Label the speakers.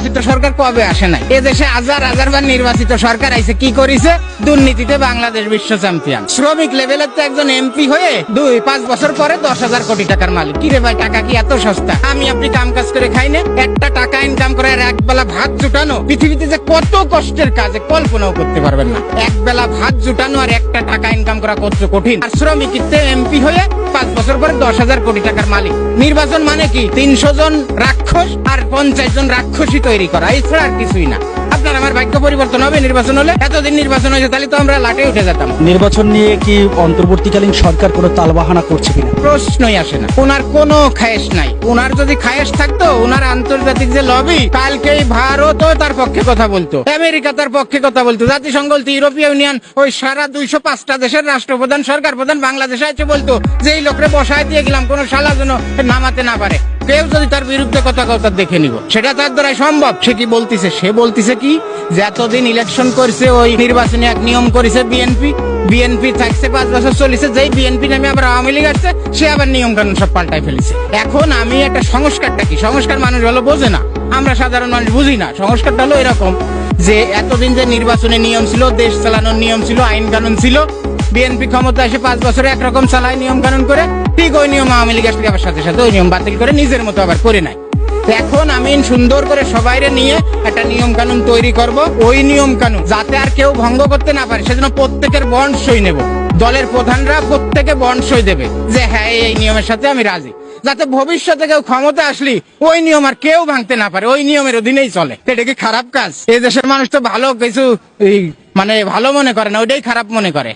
Speaker 1: নির্বাচিত সরকার কবে আসে নাই? এ দেশে হাজার হাজার বার নির্বাচিত সরকার আইসে কি করেছে? দুর্নীতিতে বাংলাদেশ বিশ্ব চ্যাম্পিয়ন। শ্রমিক লেভেলের তো একজন এমপি হয়ে দুই, পাঁচ বছর পরে দশ হাজার কোটি টাকার মালিক। কি রে ভাই, টাকা কি এত সস্তা? আমি আপনি কাম কাজ করে খাইনে একটা বেলা ভাত জুটানো, পৃথিবীতে যে কত কষ্টের কাজ কল্পনাও করতে পারবেন না। এক বেলা ভাত জুটানো আর একটা টাকা ইনকাম করা কত কঠিন। আর শ্রমিকিতে এমপি হয়ে পাঁচ বছর পরে দশ হাজার কোটি টাকার মালিক। নির্বাচন মানে কি? তিনশো জন রাক্ষস আর পঞ্চাশ জন রাক্ষসী তৈরি করা, এছাড়া আর কিছুই না। আপনার আমার ভাগ্য পরিবর্তন হবে নির্বাচন হলে এতদিন নির্বাচন হয়েছে তাহলে তো আমরা লাটে উঠে যেতাম।
Speaker 2: নির্বাচন নিয়ে কি অন্তর্বর্তীকালীন সরকার কোনো তালবাহানা করছে কিনা?
Speaker 1: প্রশ্নই আসে না। ওনার কোনো খায়েশ নাই। ওনার যদি খায়েশ থাকতো ওনার আন্তর্জাতিক যে লবি কালকেই ভারতও তার পক্ষে কথা বলতো আমেরিকা তার পক্ষে কথা বলতো জাতিসংঘ বলতো ইউরোপীয় ইউনিয়ন ওই সারা দুইশো পাঁচটা দেশের রাষ্ট্রপ্রধান সরকার প্রধান বাংলাদেশে আছে বলতো যে এই লোকরে বসায় দিয়ে গেলাম কোনো শালা যেন নামাতে না পারে। কেউ যদি তার বিরুদ্ধে কথা কথা দেখে নিব, সেটা তার দ্বারা সম্ভব। সে কি বলতিছে? সে বলতিছে কি যে এতদিন ইলেকশন করছে, ওই নির্বাচনী এক নিয়ম করেছে বিএনপি। বিএনপি থাকছে পাঁচ বছর চলেছে, যেই বিএনপি নামে আবার আওয়ামী লীগ আসছে, সে আবার নিয়ম কানুন সব পাল্টাই ফেলেছে। এখন আমি একটা সংস্কারটা কি? সংস্কার মানুষ হলো বোঝে না। আমরা সাধারণ মানুষ বুঝি না। সংস্কারটা হলো এরকম যে এতদিন যে নির্বাচনের নিয়ম ছিল, দেশ চালানোর নিয়ম ছিল আইন কানুন ছিল বিএনপি ক্ষমতা এসে পাঁচ বছরে একরকম চালায় নিয়ম কানুন করে, ঠিক ওই নিয়ম আওয়ামী লীগ আসলে আবার সাথে সাথে ওই নিয়ম বাতিল করে নিজের মতো আবার করে নেয়। এখন আমি সুন্দর করে সবাইরে নিয়ে একটা নিয়ম কানুন তৈরি করব, ওই নিয়ম কানুন, যাতে আর কেউ ভঙ্গ করতে না পারে, সেজন্য প্রত্যেকের বন্ড সই নেব। দলের প্রধানরা প্রত্যেকে বন্ড সই দেবে যে হ্যাঁ এই- নিয়মের সাথে আমি রাজি। যাতে ভবিষ্যতে কেউ ক্ষমতা আসলি, ওই নিয়ম আর কেউ ভাঙতে না পারে, ওই নিয়মের অধীনেই চলে। এটা কি খারাপ কাজ? এই দেশের মানুষ তো ভালো কিছু মানে ভালো মনে করে না, ওইটাই খারাপ মনে করে।